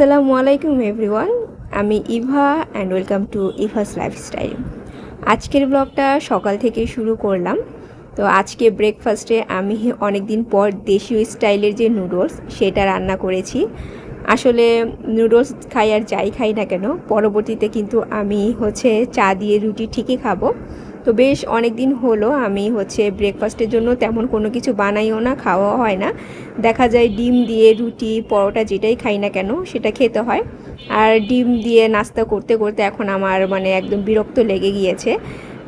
আসসালামু আলাইকুম এভরিওয়ান, আমি Eva and welcome to Eva's lifestyle আজকের ব্লগটা সকাল থেকে শুরু করলাম। তো আজকে ব্রেকফাস্টে আমি অনেক দিন পর দেশীয় স্টাইলের যে নুডলস সেটা রান্না করেছি। আসলে নুডলস খাই আর যাই খাই না কেন, পরবর্তীতে কিন্তু আমি হচ্ছে চা দিয়ে রুটি ঠিকই খাব। তো বেশ অনেক দিন হলো আমি হচ্ছে ব্রেকফাস্টের জন্য তেমন কোনো কিছু বানাইও না খাওয়া হয় না। দেখা যায় ডিম দিয়ে রুটি, পরোটা যেটাই খাই না কেন, সেটা খেতে হয়। আর ডিম দিয়ে নাস্তা করতে করতে এখন আমার মানে একদম বিরক্ত লেগে গিয়েছে।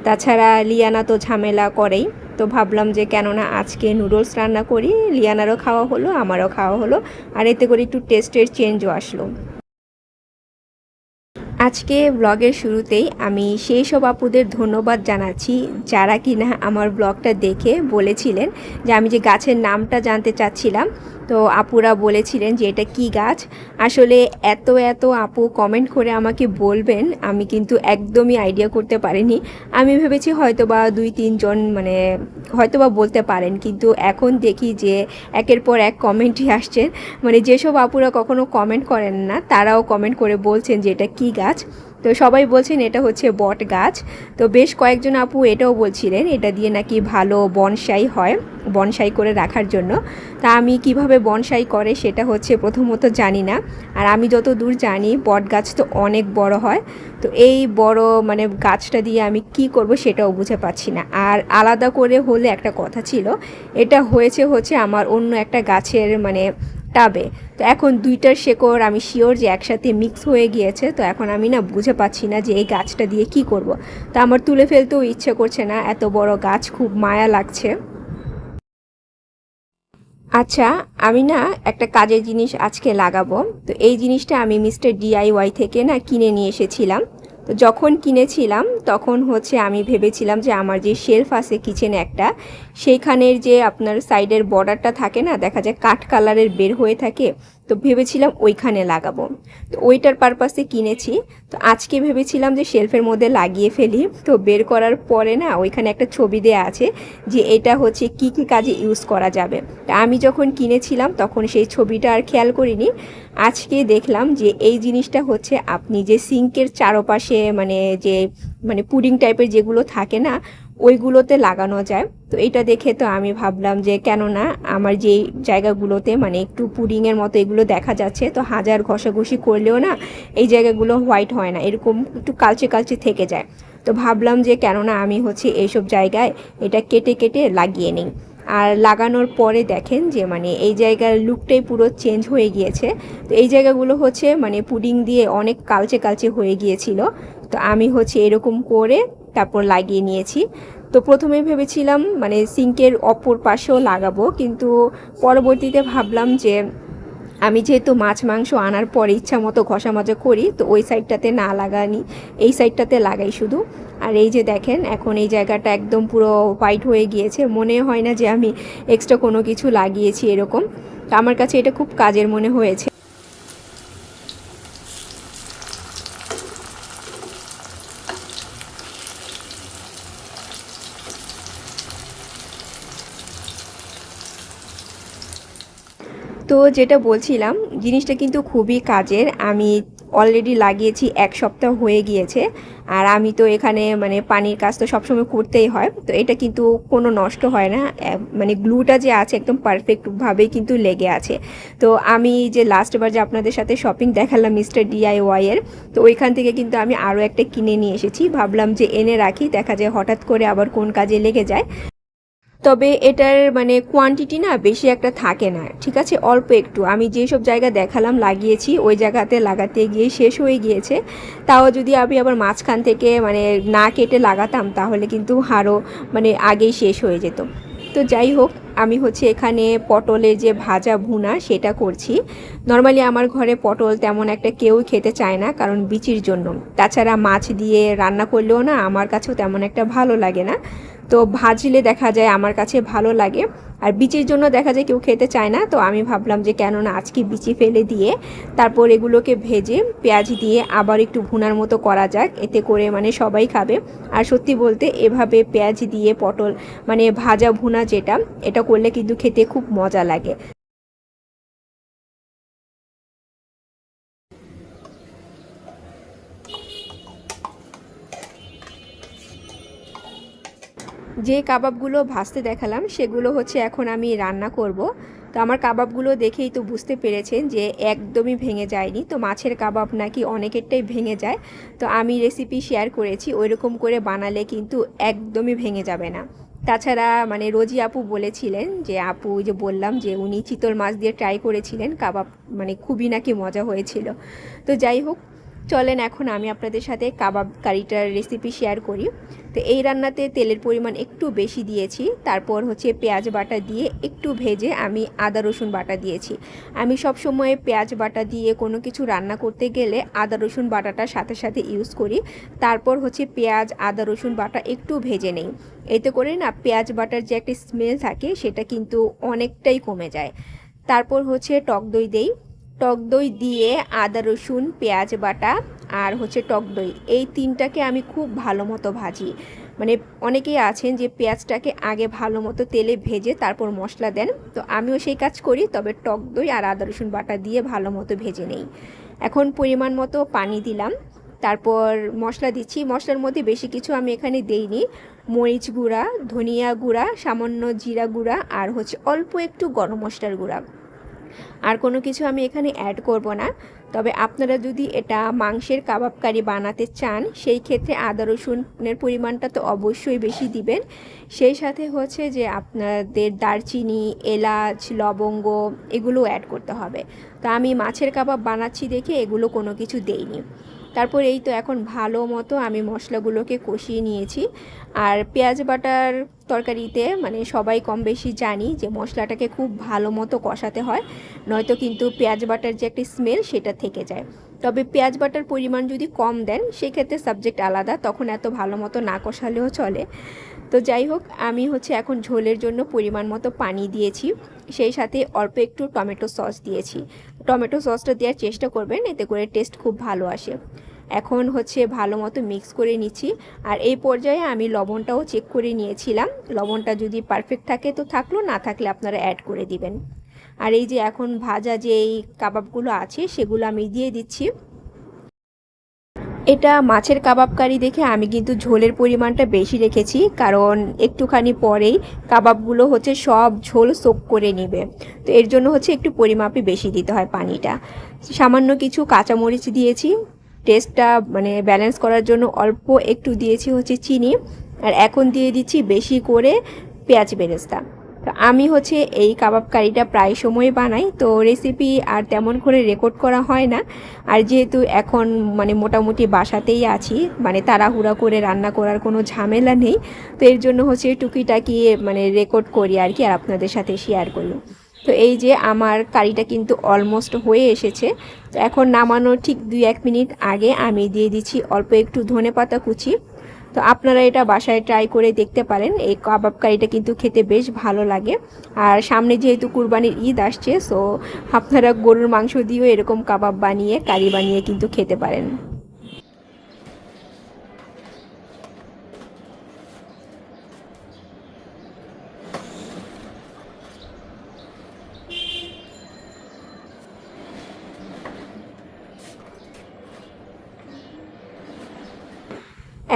তাছাড়া লিয়ানা তো ঝামেলা করেই, তো ভাবলাম যে কেননা আজকে নুডলস রান্না করি। লিয়ানারও খাওয়া হলো, আমারও খাওয়া হলো। আর এতে করে একটু টেস্টের চেঞ্জও আসলো। আজকে ব্লগের শুরুতেই আমি সেই সব আপুদের ধন্যবাদ জানাচ্ছি যারা কিনা আমার ব্লগটা দেখে বলেছিলেন যে আমি যে গাছের নামটা জানতে চাচ্ছিলাম তো আপুরা বলেছিলেন যে এটা কি গাছ? আসলে এত এত আপু কমেন্ট করে আমাকে বলবেন, আমি কিন্তু একদমই আইডিয়া করতে পারিনি। আমি ভেবেছি হয়তো বা দুই, তিনজন মানে হয়তো বা বলতে পারেন, কিন্তু এখন দেখি যে একের পর এক কমেন্টই আসছেন মানে যেসব আপুরা কখনো কমেন্ট করেন না, তারাও কমেন্ট করে বলছেন যে এটা কী গাছ? তো সবাই বলছেন এটা হচ্ছে বট গাছ। তো বেশ কয়েকজন আপু এটাও বলছিলেন, এটা দিয়ে নাকি ভালো বনসাই হয়, বনসাই করে রাখার জন্য। তা আমি কীভাবে বনসাই করে সেটা হচ্ছে প্রথমত জানি না। আর আমি যত দূর জানি, বট গাছ তো অনেক বড় হয়। তো এই বড় মানে গাছটা দিয়ে আমি কি করব সেটাও বুঝে পাচ্ছি না। আর আলাদা করে হলে একটা কথা ছিল, এটা হয়েছে হচ্ছে আমার অন্য একটা গাছের মানে টাবে তো এখন দুইটার শেকড় আমি শিওর যে একসাথে মিক্স হয়ে গিয়েছে। তো এখন আমি না বুঝে পাচ্ছি না যে এই গাছটা দিয়ে কি করব। তো আমার তুলে ফেলতেও ইচ্ছে করছে না। এত বড় গাছ, খুব মায়া লাগছে। আচ্ছা আমি না একটা কাজের জিনিস আজকে লাগাবো। তো এই জিনিসটা আমি মিস্টার ডিআইওয়াই থেকে না কিনে নিয়ে এসেছিলাম। তো যখন কিনেছিলাম, তখন হচ্ছে আমি ভেবেছিলাম যে আমার যে শেলফ আছে কিচেনে একটা, সেইখানের যে আপনার সাইডের বর্ডারটা থাকে না, দেখা যায় কাঠ কালারের বের হয়ে থাকে তো ভেবেছিলাম ওইখানে লাগাবো। তো ওইটার পারপাসে কিনেছি। তো আজকে ভেবেছিলাম যে শেলফের মধ্যে লাগিয়ে ফেলি। তো বের করার পরে না, ওইখানে একটা ছবি দেয়া আছে যে এটা হচ্ছে কি কি কাজে ইউজ করা যাবে। তা আমি যখন কিনেছিলাম, তখন সেই ছবিটা আর খেয়াল করিনি। আজকে দেখলাম যে এই জিনিসটা হচ্ছে আপনি যে সিঙ্কের চারপাশে মানে যে মানে পুডিং টাইপের যেগুলো থাকে না ওইগুলোতে লাগানো যায়। তো এটা দেখে তো আমি ভাবলাম যে কেননা আমার যেই জায়গাগুলোতে মানে একটু পুডিংয়ের মতো এগুলো দেখা যাচ্ছে, তো হাজার ঘষাঘষি করলেও না এই জায়গাগুলো হোয়াইট হয় না, এরকম একটু কালচে কালচে থেকে যায়। তো ভাবলাম যে কেননা আমি হচ্ছে এইসব জায়গায় এটা কেটে কেটে লাগিয়ে নিই। আর লাগানোর পরে দেখেন যে মানে এই জায়গার লুকটাই পুরো চেঞ্জ হয়ে গিয়েছে। তো এই জায়গাগুলো হচ্ছে মানে পুডিং দিয়ে অনেক কালচে কালচে হয়ে গিয়েছিল। তো আমি হচ্ছে এরকম করে তারপর লাগিয়ে নিয়েছি। তো প্রথমে ভেবেছিলাম মানে সিঙ্কের অপর পাশেও লাগাবো, কিন্তু পরবর্তীতে ভাবলাম যে আমি যেহেতু মাছ মাংস আনার পরে ইচ্ছা মতো ঘষা মাজা করি, তো ওই সাইডটাতে না লাগানি, এই সাইডটাতে লাগাই শুধু। আর এই যে দেখেন, এখন এই জায়গাটা একদম পুরো হোয়াইট হয়ে গিয়েছে, মনে হয় না যে আমি এক্সট্রা কোনো কিছু লাগিয়েছি এরকম। তো আমার কাছে এটা খুব কাজের মনে হয়েছে। তো যেটা বলছিলাম, জিনিসটা কিন্তু খুবই কাজের। আমি অলরেডি লাগিয়েছি, এক সপ্তাহ হয়ে গিয়েছে। আর আমি তো এখানে মানে পানির কাজ তো সবসময় করতেই হয়। তো এটা কিন্তু কোনো নষ্ট হয় না। মানে গ্লুটা যে আছে একদম পারফেক্টভাবেই কিন্তু লেগে আছে। তো আমি যে লাস্টবার যে আপনাদের সাথে শপিং দেখালাম মিস্টার ডিআইওয়াইয়ের তো ওইখান থেকে কিন্তু আমি আরও একটা কিনে নিয়ে এসেছি। ভাবলাম যে এনে রাখি, দেখা যায় হঠাৎ করে আবার কোন কাজে লেগে যায়। তবে এটার মানে কোয়ান্টিটি না বেশি একটা থাকে না। ঠিক আছে? অল্প একটু। আমি যেসব জায়গা দেখালাম, লাগিয়েছি, ওই জায়গাতে লাগাতে গিয়ে শেষ হয়ে গিয়েছে। তাও যদি আমি আবার মাঝখান থেকে মানে না কেটে লাগাতাম, তাহলে কিন্তু আরও মানে আগেই শেষ হয়ে যেত। তো যাই হোক, আমি হচ্ছে এখানে পটলের যে ভাজা ভুনা, সেটা করছি। নর্মালি আমার ঘরে পটল তেমন একটা কেউ খেতে চায় না, কারণ বিচির জন্য। তাছাড়া মাছ দিয়ে রান্না করলেও না, আমার কাছেও তেমন একটা ভালো লাগে না। তো ভাজলে দেখা যায় আমার কাছে ভালো লাগে। আর বিচির জন্য দেখা যায় কেউ খেতে চায় না, তো আমি ভাবলাম যে কেননা আজকে বিচি ফেলে দিয়ে তারপর এগুলোকে ভেজে পেঁয়াজ দিয়ে আবার একটু ভুনার মতো করা যাক, এতে করে মানে সবাই খাবে। আর সত্যি বলতে এভাবে পেঁয়াজ দিয়ে পটল মানে ভাজা ভুনা যেটা, এটা করলে কিন্তু খেতে খুব মজা লাগে। যে কাবাবগুলো ভাজতে দেখালাম, সেগুলো হচ্ছে এখন আমি রান্না করব। তো আমার কাবাবগুলো দেখেই তো বুঝতে পেরেছেন যে একদমই ভেঙে যায়নি। তো মাছের কাবাব নাকি অনেকেরটাই ভেঙে যায়। তো আমি রেসিপি শেয়ার করেছি, ওইরকম করে বানালে কিন্তু একদমই ভেঙে যাবে না। তাছাড়া মানে রোজি আপু বলেছিলেন যে, আপু যে বললাম যে উনি চিতল মাছ দিয়ে ট্রাই করেছিলেন, কাবাব মানে খুবই নাকি মজা হয়েছিল। তো যাই হোক চলেন এখন আমি আপনাদের সাথে কাবাব কারিটার রেসিপি শেয়ার করি। তো এই রান্নাতে তেলের পরিমাণ একটু বেশি দিয়েছি, তারপর হচ্ছে পেঁয়াজ বাটা দিয়ে একটু ভেজে আমি আদা, রসুন বাটা দিয়েছি। আমি সব সময় পেঁয়াজ বাটা দিয়ে কোনো কিছু রান্না করতে গেলে আদা, রসুন বাটাটা সাথে সাথে ইউজ করি। তারপর হচ্ছে পেঁয়াজ, আদা, রসুন বাটা একটু ভেজে নেই। এতে করে না পেঁয়াজ বাটার যে একটা স্মেল থাকে সেটা কিন্তু অনেকটাই কমে যায়। তারপর হচ্ছে টক দই দেই। টক দই দিয়ে আদা, রসুন, পেঁয়াজ, বাটা আর হচ্ছে টক দই। এই তিনটাকে আমি খুব ভালো মতো ভাজি। মানে অনেকেই আছেন যে পেঁয়াজটাকে আগে ভালো মতো তেলে ভেজে তারপর মশলা দেন। তো আমিও সেই কাজ করি, তবে টক দই আর আদা, রসুন, বাটা দিয়ে ভালো মতো ভেজে নেই। এখন পরিমাণ মতো পানি দিলাম। তারপর মশলা দিচ্ছি। মশলার মধ্যে বেশি কিছু আমি এখানে দেইনি। মরিচ গুঁড়া, ধনিয়া গুঁড়া, সামান্য জিরা গুঁড়া আর হচ্ছে অল্প একটু গরম মশলার গুঁড়া। আর কোনো কিছু আমি এখানে অ্যাড করব না। তবে আপনারা যদি এটা মাংসের কাবাব কারি বানাতে চান, সেই ক্ষেত্রে আদা রসুনের পরিমাণটা তো অবশ্যই বেশি দিবেন। সেই সাথে হচ্ছে যে আপনাদের দারচিনি, এলাচ, লবঙ্গ এগুলো অ্যাড করতে হবে। তো আমি মাছের কাবাব বানাচ্ছি দেখে এগুলো কোনো কিছু দেইনি। তারপর এই তো এখন ভালো মতো আমি মশলাগুলোকে কষিয়ে নিয়েছি। আর পেঁয়াজ বাটার তরকারিতে মানে সবাই কম বেশি জানি যে মশলাটাকে খুব ভালো মতো কষাতে হয়, নয়তো কিন্তু পেঁয়াজ বাটার যে একটা স্মেল সেটা থেকে যায়। তবে পেঁয়াজ বাটার পরিমাণ যদি কম দেন, সেক্ষেত্রে সাবজেক্ট আলাদা, তখন এত ভালো মতো না কষালেও চলে। তো যাই হোক, আমি হচ্ছে এখন ঝোলের জন্য পরিমাণ মতো পানি দিয়েছি। সেই সাথে অল্প একটু টমেটো সস দিয়েছি। টমেটো সসটা দেওয়ার চেষ্টা করবেন, এতে করে টেস্ট খুব ভালো আসে। এখন হচ্ছে ভালো মতো মিক্স করে নিচ্ছি। আর এই পর্যায়ে আমি লবণটাও চেক করে নিয়েছিলাম। লবণটা যদি পারফেক্ট থাকে তো থাকল, না থাকলে আপনারা অ্যাড করে দিবেন। আর এই যে এখন ভাজা যে এই কাবাবগুলো আছে, সেগুলো আমি দিয়ে দিচ্ছি। এটা মাছের কাবাব কারি দেখে আমি কিন্তু ঝোলের পরিমাণটা বেশি রেখেছি, কারণ একটুখানি পরেই কাবাবগুলো হচ্ছে সব ঝোল সোক করে নেবে। তো এর জন্য হচ্ছে একটু পরিমাপে বেশি দিতে হয় পানিটা। সামান্য কিছু কাঁচামরিচ দিয়েছি, টেস্টটা মানে ব্যালেন্স করার জন্য অল্প একটু দিয়েছি হচ্ছে চিনি, আর এখন দিয়ে দিচ্ছি বেশি করে পেঁয়াজ বেরেস্তা। তো আমি হচ্ছে এই কাবাব কারিটা প্রায় সময় বানাই। তো রেসিপি আর তেমন করে রেকর্ড করা হয় না। আর যেহেতু এখন মানে মোটামুটি বাসাতেই আছি মানে তাড়াহুড়া করে রান্না করার কোনো ঝামেলা নেই। তো এর জন্য হচ্ছে টুকিটাকি মানে রেকর্ড করি আর কি আর আপনাদের সাথে শেয়ার করল তো এই যে আমার কারিটা কিন্তু অলমোস্ট হয়ে এসেছে। তো এখন নামানোর ঠিক দুই এক মিনিট আগে আমি দিয়ে দিচ্ছি অল্প একটু ধনে পাতা কুচি। তো আপনারা এটা বাসায় ট্রাই করে দেখতে পারেন। এই কাবাব কারিটা কিন্তু খেতে বেশ ভালো লাগে। আর সামনে যেহেতু কুরবানির ঈদ আসছে সো আপনারা গরুর মাংস দিয়েও এরকম কাবাব বানিয়ে, কারি বানিয়ে কিন্তু খেতে পারেন।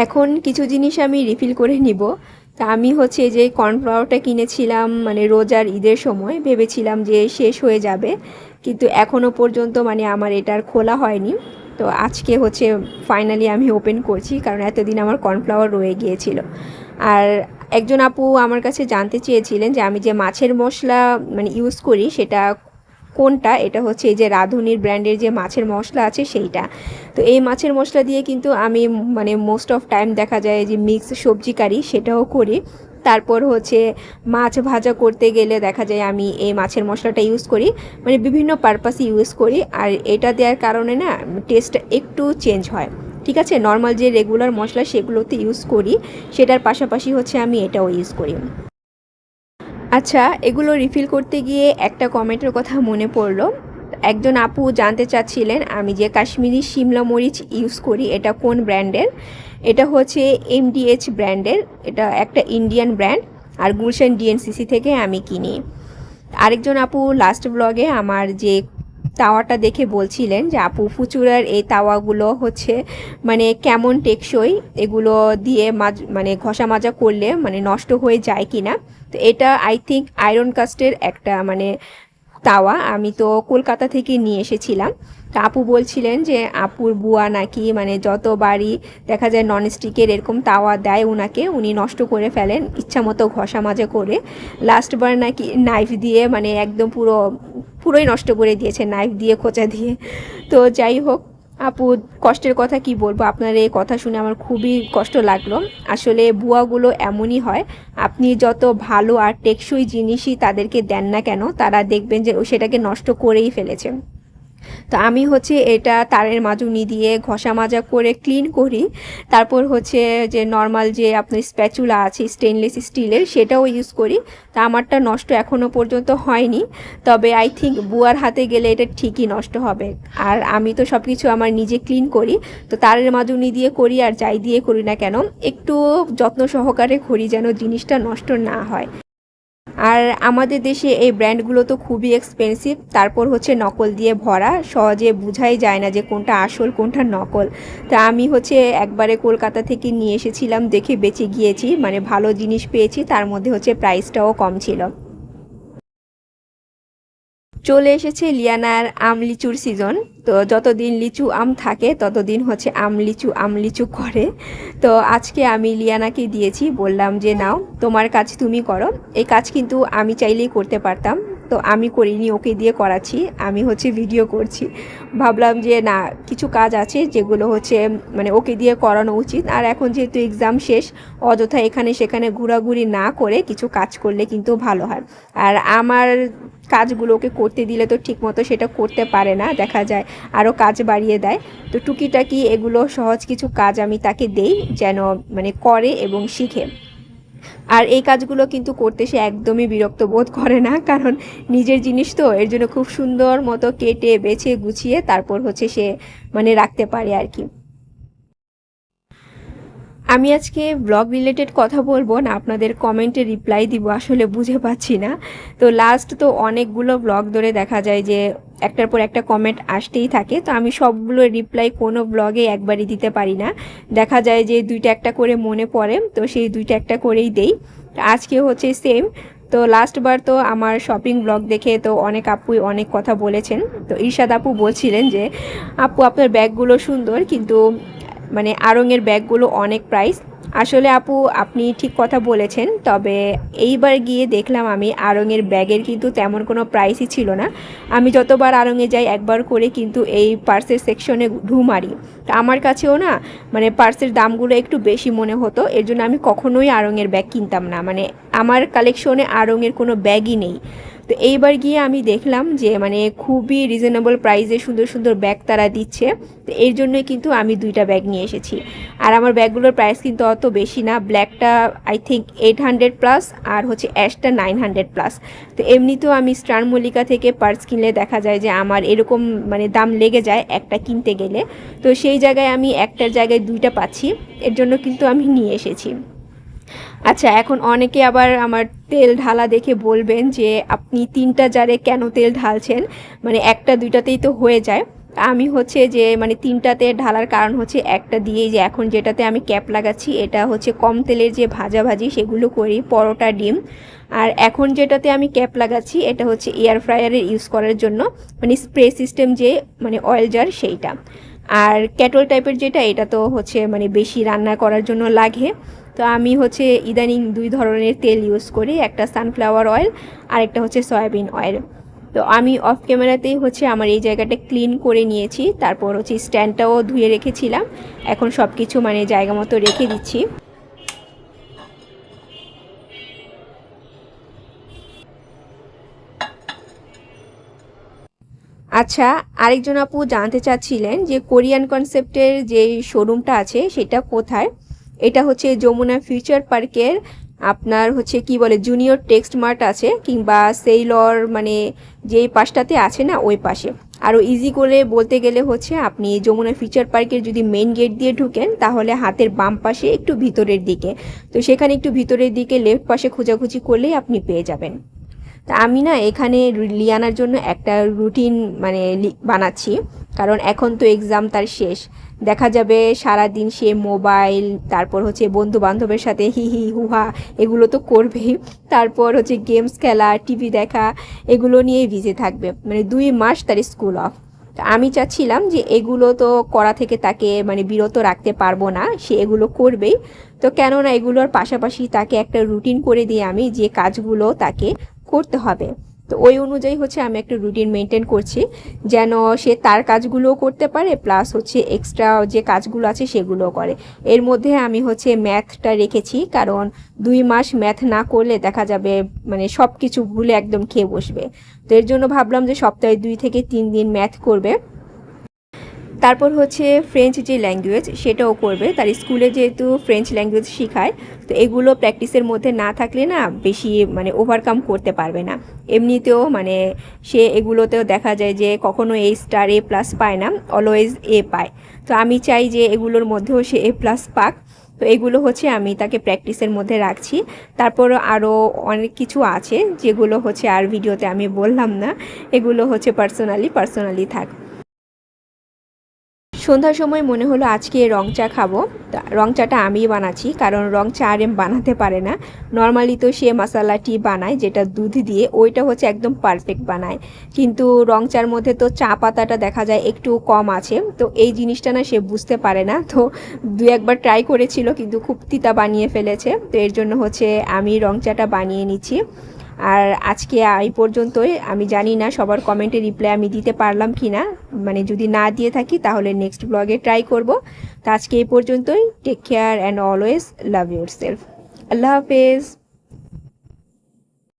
এখন কিছু জিনিস আমি রিফিল করে নিব। তা আমি হচ্ছে যে কর্নফ্লাওয়ারটা কিনেছিলাম মানে রোজার ঈদের সময় ভেবেছিলাম যে শেষ হয়ে যাবে। কিন্তু এখনও পর্যন্ত মানে আমার এটার খোলা হয়নি। তো আজকে হচ্ছে ফাইনালি আমি ওপেন করছি, কারণ এতদিন আমার কর্নফ্লাওয়ার রয়ে গিয়েছিল। আর একজন আপু আমার কাছে জানতে চেয়েছিলেন যে আমি যে মাছের মশলা মানে ইউজ করি, সেটা কোনটা? এটা হচ্ছে এই যে রাঁধুনির ব্র্যান্ডের যে মাছের মশলা আছে সেইটা। তো এই মাছের মশলা দিয়ে কিন্তু আমি মানে মোস্ট অফ টাইম দেখা যায় যে মিক্স সবজি কারি, সেটাও করি। তারপর হচ্ছে মাছ ভাজা করতে গেলে দেখা যায় আমি এই মাছের মশলাটা ইউজ করি। মানে বিভিন্ন পারপাসে ইউজ করি। আর এটা দেওয়ার কারণে না টেস্টটা একটু চেঞ্জ হয়। ঠিক আছে? নর্মাল যে রেগুলার মশলা সেগুলোতে ইউজ করি। সেটার পাশাপাশি হচ্ছে আমি এটাও ইউজ করি। আচ্ছা এগুলো রিফিল করতে গিয়ে একটা কমেন্টের কথা মনে পড়ল। একজন আপু জানতে চাচ্ছিলেন, আমি যে কাশ্মীরি শিমলা মরিচ ইউজ করি, এটা কোন ব্র্যান্ডের? এটা হচ্ছে এমডিএইচ ব্র্যান্ডের, এটা একটা ইন্ডিয়ান ব্র্যান্ড আর গুলশান ডিএনসিসি থেকে আমি কিনি। আরেকজন আপু লাস্ট ব্লগে আমার যে তাওয়াটা দেখে বলছিলেন যে, আপু, ফুচুরার এই তাওয়াগুলো হচ্ছে মানে কেমন টেকসই? এগুলো দিয়ে মাজ মানে ঘষা মাজা করলে মানে নষ্ট হয়ে যায় কি না তো এটা আই থিঙ্ক আয়রন কাস্টের একটা মানে তাওয়া। আমি তো কলকাতা থেকে নিয়ে এসেছিলাম। তা আপু বলছিলেন যে, আপুর বুয়া নাকি মানে যত বাড়ি দেখা যায় ননস্টিকের এরকম তাওয়া দেয় ওনাকে উনি নষ্ট করে ফেলেন ইচ্ছা মতো ঘষা মাজা করে। লাস্টবার নাকি নাইফ দিয়ে মানে একদম পুরো পুরোই নষ্ট করে দিয়েছে নাইফ দিয়ে, খোঁচা দিয়ে। তো যাই হোক, আপু কষ্টের কথা কি বলব? আপনার এই কথা শুনে আমার খুবই কষ্ট লাগল। আসলে বুয়াগুলো এমনই হয়, আপনি যত ভালো আর টেকসই জিনিসই তাদেরকে দেন না কেন, তারা দেখবেন যে সেটাকে নষ্ট করেই ফেলেছে। তো আমি হচ্ছে এটা তারের মাজুনি দিয়ে ঘষা মাজা করে ক্লিন করি। তারপর হচ্ছে যে নর্মাল যে আপনার স্প্যাচুলা আছে স্টেনলেস স্টিলের সেটাও ইউজ করি। তা আমারটা নষ্ট এখনও পর্যন্ত হয়নি। তবে আই থিঙ্ক বুয়ার হাতে গেলে এটা ঠিকই নষ্ট হবে। আর আমি তো সব কিছু আমার নিজে ক্লিন করি। তো তারের মাজুনি দিয়ে করি আর যাই দিয়ে করি না কেন, একটু যত্ন সহকারে করি যেন জিনিসটা নষ্ট না হয়। আর আমাদের দেশে এই ব্র্যান্ডগুলো তো খুবই এক্সপেন্সিভ তারপর হচ্ছে নকল দিয়ে ভরা, সহজে বোঝাই যায় না যে কোনটা আসল, কোনটা নকল। তা আমি হচ্ছে একবারে কলকাতা থেকে নিয়ে এসেছিলাম, দেখে বেঁচে গিয়েছি মানে ভালো জিনিস পেয়েছি, তার মধ্যে হচ্ছে প্রাইসটাও কম ছিল। চলে এসেছে লিয়ানার আম লিচুর সিজন তো যতদিন লিচু আম থাকে, ততদিন হচ্ছে আম লিচু আম লিচু করে। তো আজকে আমি লিয়ানাকে দিয়েছি, বললাম যে, নাও, তোমার কাজ তুমি করো। এই কাজ কিন্তু আমি চাইলেই করতে পারতাম। তো আমি করিনি, ওকে দিয়ে করাচ্ছি। আমি হচ্ছে ভিডিও করছি। ভাবলাম যে না, কিছু কাজ আছে যেগুলো হচ্ছে মানে ওকে দিয়ে করানো উচিত। আর এখন যেহেতু এক্সাম শেষ, অযথা এখানে সেখানে ঘোরাঘুরি না করে কিছু কাজ করলে কিন্তু ভালো হয়। আর আমার কাজগুলোকে করতে দিলে তো ঠিকমতো সেটা করতে পারে না, দেখা যায় আরও কাজ বাড়িয়ে দেয়। তো টুকিটাকি এগুলো সহজ কিছু কাজ আমি তাকে দেই যেন মানে করে এবং শিখে। আর এই কাজগুলো কিন্তু করতে সে একদমই বিরক্ত বোধ করে না, কারণ নিজের জিনিস তো এর জন্য খুব সুন্দর মতো কেটে, বেছে, গুছিয়ে তারপর হচ্ছে সে মানে রাখতে পারে আর কি। আমি আজকে ব্লগ রিলেটেড কথা বলব না, আপনাদের কমেন্টে রিপ্লাই দিব, আসলে বুঝে পাচ্ছি না। তো লাস্ট তো অনেকগুলো ব্লগ ধরে দেখা যায় যে একটার পর একটা কমেন্ট আসতেই থাকে। তো আমি সবগুলো রিপ্লাই কোনো ব্লগে একবারই দিতে পারি না। দেখা যায় যে দুইটা একটা করে মনে পড়ে, তো সেই দুইটা একটা করেই দেই। আজকে হচ্ছে সেম তো লাস্টবার তো আমার শপিং ব্লগ দেখে তো অনেক আপুই অনেক কথা বলেছেন। তো ঈর্ষাদ আপু বলছিলেন যে, আপু, আপনার ব্যাগগুলো সুন্দর, কিন্তু মানে আরঙের ব্যাগগুলো অনেক প্রাইস আসলে আপু, আপনি ঠিক কথা বলেছেন, তবে এইবার গিয়ে দেখলাম আমি আড়ংয়ের ব্যাগের কিন্তু তেমন কোনো প্রাইসই ছিল না। আমি যতবার আড়ংয়ে যাই একবার করে কিন্তু এই পার্সের সেকশনে ঢু মারি। তা আমার কাছেও না মানে পার্সের দামগুলো একটু বেশি মনে হতো, এর জন্য আমি কখনোই আড়ংয়ের ব্যাগ কিনতাম না। মানে আমার কালেকশনে আড়ংয়ের কোনো ব্যাগই নেই। তো এইবার গিয়ে আমি দেখলাম যে মানে খুবই রিজনেবল প্রাইসে সুন্দর সুন্দর ব্যাগ তারা দিচ্ছে। তো এর জন্যই কিন্তু আমি দুইটা ব্যাগ নিয়ে এসেছি। আর আমার ব্যাগগুলোর প্রাইস কিন্তু অত বেশি না। ব্ল্যাকটা I think eight hundred plus আর হচ্ছে অ্যাশটা নাইন হান্ড্রেড প্লাস তো এমনিতেও আমি স্টার মল্লিকা থেকে পার্স কিনলে দেখা যায় যে, আমার এরকম মানে দাম লেগে যায় একটা কিনতে গেলে। তো সেই জায়গায় আমি একটার জায়গায় দুইটা পাচ্ছি। এর জন্য কিন্তু আমি নিয়ে এসেছি। আচ্ছা এখন অনেকে আবার আমার তেল ঢালা দেখে বলবেন যে আপনি তিনটা জারে কেন তেল ঢালছেন? মানে একটা দুইটাতেই তো হয়ে যায়। আমি হচ্ছে যে মানে তিনটাতে ঢালার কারণ হচ্ছে একটা দিয়ে যে এখন যেটাতে আমি ক্যাপ লাগাচ্ছি, এটা হচ্ছে কম তেলের যে ভাজা ভাজি সেগুলো করি, পরোটা, ডিম। আর এখন যেটাতে আমি ক্যাপ লাগাচ্ছি, এটা হচ্ছে এয়ার ফ্রায়ারের ইউজ করার জন্য মানে স্প্রে সিস্টেম যে মানে অয়েল জার সেইটা। আর ক্যাটল টাইপের যেটা, এটা তো হচ্ছে মানে বেশি রান্না করার জন্য লাগে। তো আমি হচ্ছে ইদানিং দুই ধরনের তেল ইউজ করি, একটা সানফ্লাওয়ার অয়েল আর একটা হচ্ছে সয়াবিন অয়েল তো আমি অফ ক্যামেরাতেই হচ্ছে আমার এই জায়গাটা ক্লিন করে নিয়েছি, তারপর হচ্ছে স্ট্যান্ডটাও ধুয়ে রেখেছিলাম। এখন সব কিছু মানে জায়গা মতো রেখে দিচ্ছি। আচ্ছা আরেকজন আপু জানতে চাচ্ছিলেন যে কোরিয়ান কনসেপ্টের যে শোরুমটা আছে, সেটা কোথায়? এটা হচ্ছে যমুনা ফিউচার পার্কের আপনার হচ্ছে কি বলে জুনিয়র টেক্সট মার্ট আছে, কিংবা সেইলর মানে যেই পাশটাতে আছে না, ওই পাশে। আরও ইজি করে বলতে গেলে হচ্ছে আপনি যমুনা ফিউচার পার্কের যদি মেন গেট দিয়ে ঢুকেন, তাহলে হাতের বাম পাশে একটু ভিতরের দিকে। তো সেখানে একটু ভিতরের দিকে লেফট পাশে খোঁজাখুঁজি করলেই আপনি পেয়ে যাবেন। তা আমি না এখানে লিয়ানার জন্য একটা রুটিন মানে বানাচ্ছি, কারণ এখন তো এক্সাম তার শেষ। দেখা যাবে সারা দিন সে মোবাইল, তারপর হচ্ছে বন্ধু বান্ধবের সাথে হি হি হুহা, এগুলো তো করবেই। তারপর হচ্ছে গেমস খেলা, টিভি দেখা, এগুলো নিয়েই ভিজে থাকবে। মানে দুই মাস তার স্কুল অফ আমি চাচ্ছিলাম যে এগুলো তো করা থেকে তাকে মানে বিরত রাখতে পারব না, সে এগুলো করবেই। তো কেননা এগুলোর পাশাপাশি তাকে একটা রুটিন করে দিয়ে আমি যে কাজগুলো তাকে করতে হবে। তো ওই অনুযায়ী হচ্ছে আমি একটা রুটিন মেনটেন করছি, যেন সে তার কাজগুলোও করতে পারে প্লাস হচ্ছে এক্সট্রা যে কাজগুলো আছে সেগুলোও করে। এর মধ্যে আমি হচ্ছে ম্যাথটা রেখেছি, কারণ দুই মাস ম্যাথ না করলে দেখা যাবে মানে সব কিছু ভুলে একদম খেয়ে বসবে। তো এর জন্য ভাবলাম যে সপ্তাহে দুই থেকে তিন দিন ম্যাথ করবে। তারপর হচ্ছে ফ্রেঞ্চ যে ল্যাঙ্গুয়েজ সেটাও করবে। তার স্কুলে যেহেতু ফ্রেঞ্চ ল্যাঙ্গুয়েজ শেখায়, তো এগুলো প্র্যাকটিসের মধ্যে না থাকলে না বেশি মানে ওভারকাম করতে পারবে না। এমনিতেও মানে সে এগুলোতেও দেখা যায় যে কখনো এ স্টার এ প্লাস পায় না অলওয়েজ এ পায়। তো আমি চাই যে এগুলোর মধ্যেও সে এ প্লাস পাক। তো এগুলো হচ্ছে আমি তাকে প্র্যাকটিসের মধ্যে রাখছি। তারপর আরও অনেক কিছু আছে, যেগুলো হচ্ছে আর ভিডিওতে আমি বললাম না। এগুলো হচ্ছে পার্সোনালি পার্সোনালি থাক। সন্ধ্যার সময় মনে হলো আজকে রং চা খাব। রং চাটা আমিই বানাচ্ছি, কারণ রং চা আর এম বানাতে পারে না। নর্মালি তো সে মশালা টি বানায়, যেটা দুধ দিয়ে, ওইটা হচ্ছে একদম পারফেক্ট বানায়। কিন্তু রং চার মধ্যে তো চা পাতাটা দেখা যায় একটু কম আছে, তো এই জিনিসটা না সে বুঝতে পারে না। তো দু একবার ট্রাই করেছিল, কিন্তু খুব তিতা বানিয়ে ফেলেছে। তো এর জন্য হচ্ছে আমি রং চাটা বানিয়ে নিচ্ছি। আর আজকে এই পর্যন্তই। আমি জানি না সবার কমেন্টে রিপ্লাই আমি দিতে পারলাম কি না মানে যদি না দিয়ে থাকি, তাহলে নেক্সট ব্লগে ট্রাই করব। তো আজকে এই পর্যন্তই। Take care and always love yourself আল্লাহ হাফেজ।